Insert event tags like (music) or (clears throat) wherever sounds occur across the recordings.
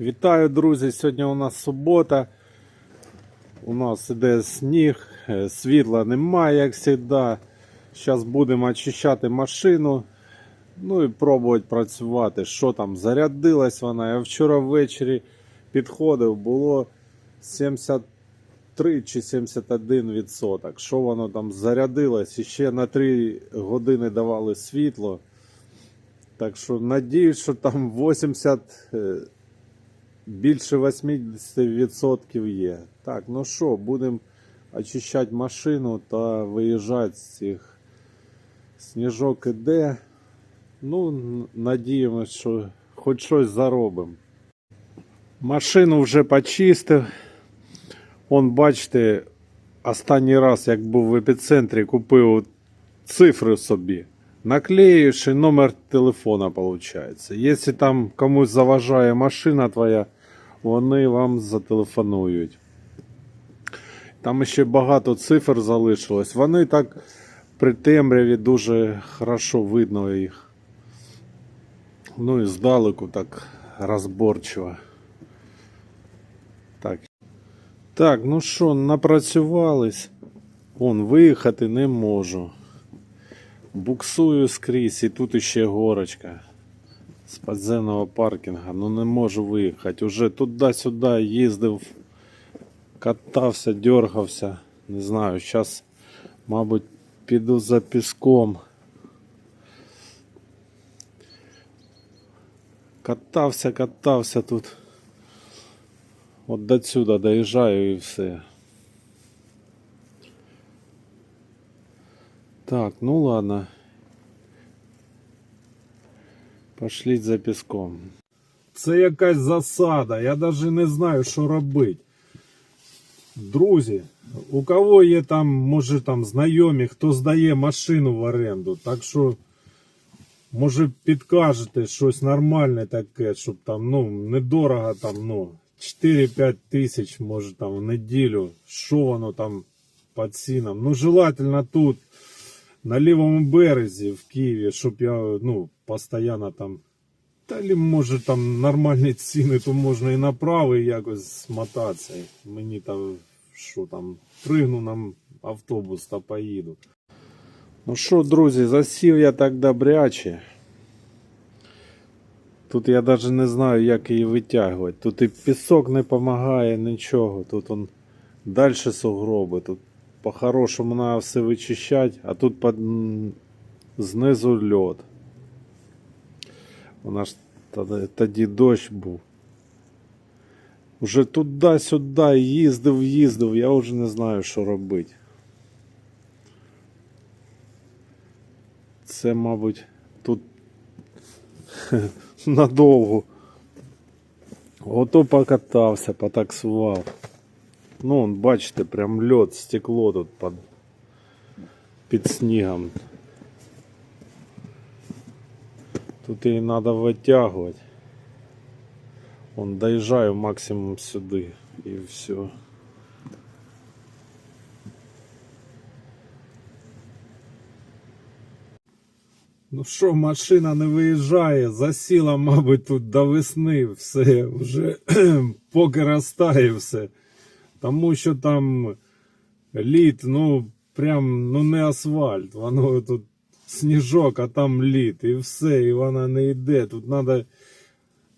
Вітаю, друзі! Сьогодні у нас субота. У нас іде сніг, е, світла немає, як завжди. Зараз будемо очищати машину. Ну і пробувати працювати. Що там, зарядилась вона. Я вчора ввечері підходив, було 73 чи 71 відсоток. Що воно там зарядилось? І ще на 3 години давали світло. Так що надіюсь, що там 80. Більше 80% є. Так, ну що, будемо очищати машину та виїжджати з цих сніжок іде. Ну, н- надіємось, що хоч щось заробимо. Машину вже почистив. Он, бачите, останній раз, як був в епіцентрі, купив цифри собі. Наклеїш і номер телефона виходить. Якщо там комусь заважає машина твоя, вони вам зателефонують. Там ще багато цифр залишилось. Вони так при темряві дуже хорошо видно їх. Ну і здалеку так розборчиво. Так. Так, ну що, напрацювались. Вон, виїхати не можу. Буксую скрізь, і тут іще горочка з підземного паркінга. Ну не можу виїхати. Уже туди-сюди їздив, катався, дергався. Не знаю, зараз, мабуть, піду за піском. Катався, катався тут. От до сюди доїжджаю і все. Так, ну ладно. Пошліть за піском. Це якась засада. Я навіть не знаю, що робити. Друзі, у кого є там, може там знайомі, хто здає машину в оренду, так що, може, підкажете щось нормальне таке, щоб там, ну, недорого там, ну, 4-5 тисяч, може там в неділю, що воно там по цінам. Ну, желательно тут на лівому березі в Києві, щоб я ну, постійно там. Та може там нормальні ціни, то можна і на правий якось смотатися. Мені там що там, пригну на автобус та поїду. Ну що, друзі, засів я так добряче. Тут я навіть не знаю, як її витягувати. Тут і пісок не допомагає, нічого. Тут он далі сугроби. Тут по-хорошому треба все вичищати, а тут под... знизу льод. У нас тоді, дощ був. Уже туди-сюди їздив, їздив, я вже не знаю, що робити. Це, мабуть, тут (laughs) надовго. Ото покатався, потаксував. Ну, бачите, прям льод, стекло тут під, під снігом. Тут її треба витягувати. Он доїжджаю максимум сюди і все. Ну що, машина не виїжджає, засіла, мабуть, тут до весни все, вже (clears throat) поки розтає все. Тому що там лід, ну, прям ну не асфальт, воно тут сніжок, а там лід, і все, і вона не йде. Тут треба.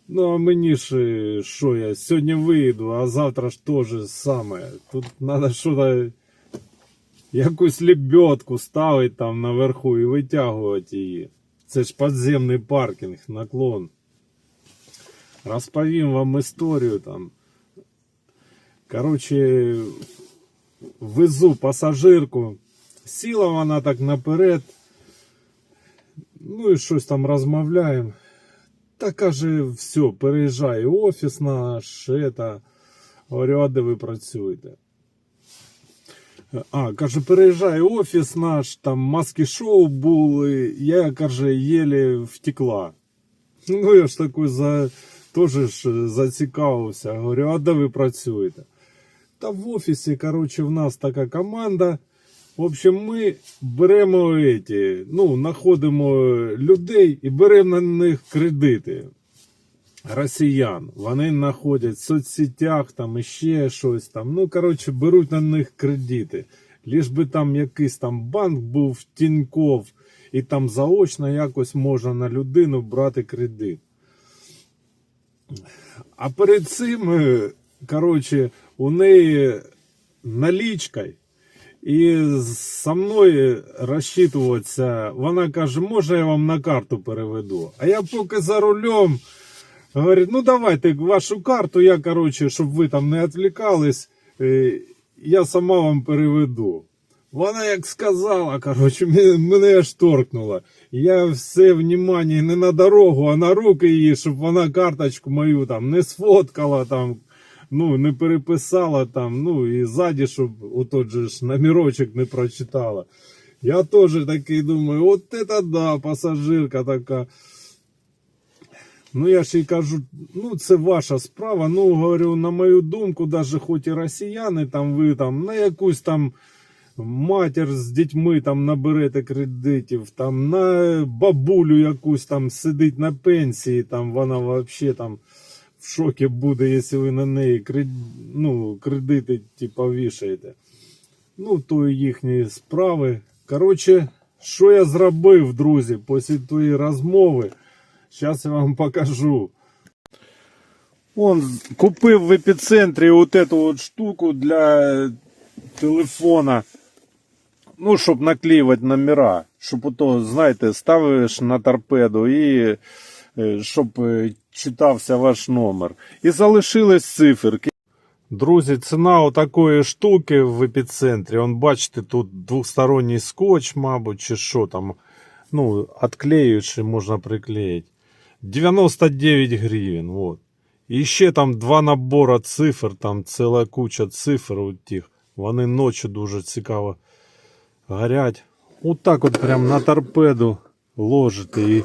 Ну, а мені ж е, що я сьогодні виїду, а завтра ж теж саме. Тут треба щось, якусь лебедку ставити там наверху і витягувати її. Це ж підземний паркінг, наклон. Розповім вам історію там. Короче, везу пасажирку. Сіла вона так наперед. Ну і щось там розмовляємо. Та каже, все, переїжджає офіс наш, это. Говорю, а де ви працюєте? А, каже, переїжджає офіс наш, там маски шоу були, я, каже, єлі втекла. Ну, я ж такий за, теж ж зацікавився. Говорю, а де ви працюєте? Та в офісі, коротше, в нас така команда. В общем, ми беремо эти, ну, знаходимо людей і беремо на них кредити. росіян. Вони знаходять в соцсетях там іще щось там. Ну, коротше, беруть на них кредити. Ліж би там якийсь там банк був Тіньков, і там заочно якось можна на людину брати кредит. А перед цим, е, коротше, у неї налічкою. І со мною розчитуватися, вона каже, може я вам на карту переведу. А я поки за рулем говорю, ну давайте вашу карту, я, коротше, щоб ви там не відвлікались, е, я сама вам переведу. Вона як сказала, коротше, мене- аж торкнуло. Я все внимание не на дорогу, а на руки її, щоб вона карточку мою там не сфоткала там, ну, не переписала там, ну і ззаді, щоб отот же ж номерочок не прочитала. Я теж такий думаю, от это да, пасажирка така. Ну, я ж їй кажу, ну це ваша справа. Ну, говорю, на мою думку, даже хоч і росіяни, там ви там на якусь там матір з дітьми там наберете кредитів, там на бабулю якусь там сидить на пенсії, там вона взагалі там в шокі буде, якщо ви на неї кред... ну, кредити типа вішаєте. Ну, то їхні справи. Коротше, що я зробив, друзі, після тої розмови, зараз я вам покажу. Он купив в епіцентрі от эту от штуку для телефона. Ну, щоб наклеювати номера. Щоб ото, знаєте, ставиш на торпеду і е, щоб е, читався ваш номер. І залишились циферки. Друзі, ціна отакої штуки в епіцентрі. Он бачите, тут двосторонній скотч, мабуть, чи що там. Ну, отклеюючи можна приклеїти. 99 гривень. Вот. І ще там два набори цифр, там ціла куча цифр у тих. Вони ночі дуже цікаво горять. Вот так от прям на торпеду ложите і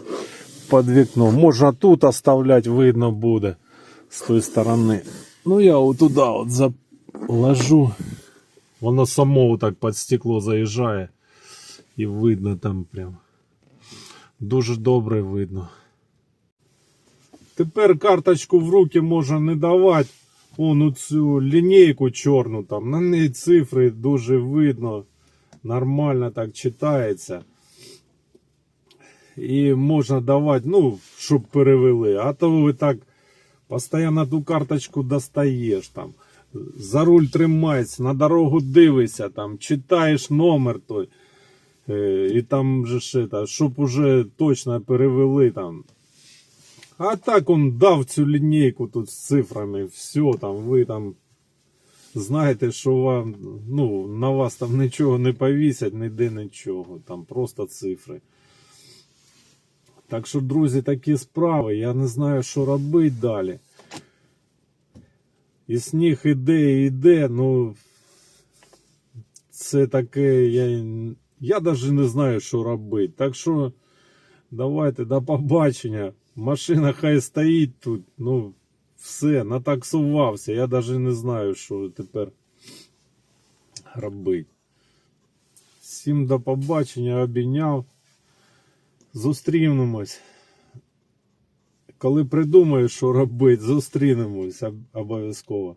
під вікно. Можна тут оставлять, видно буде з тої сторони. Ну я от туди от заложу. Воно само так під стекло заїжджає. І видно там прям. Дуже добре видно. Тепер карточку в руки можна не давати. Вон цю лінійку чорну там. На неї цифри дуже видно. Нормально так читається. І можна давати, ну, щоб перевели. А то ви так постійно ту карточку достаєш там. За руль тримаєшся, на дорогу дивишся, там, читаєш номер той. Е, і там же это, щоб уже точно перевели там. А так он дав цю лінійку тут з цифрами, все там, ви там знаєте, що вам, ну, на вас там нічого не повісять, ніде нічого, там просто цифри. Так що, друзі, такі справи. Я не знаю, що робити далі. І сніг іде і йде, ну це таке, я, я навіть не знаю, що робити. Так що давайте до побачення. Машина хай стоїть тут. Ну, все, натаксувався. Я навіть не знаю, що тепер робити. Всім до побачення, обійняв. Зустрінемось. Коли придумаю, що робити, зустрінемось об- обов'язково.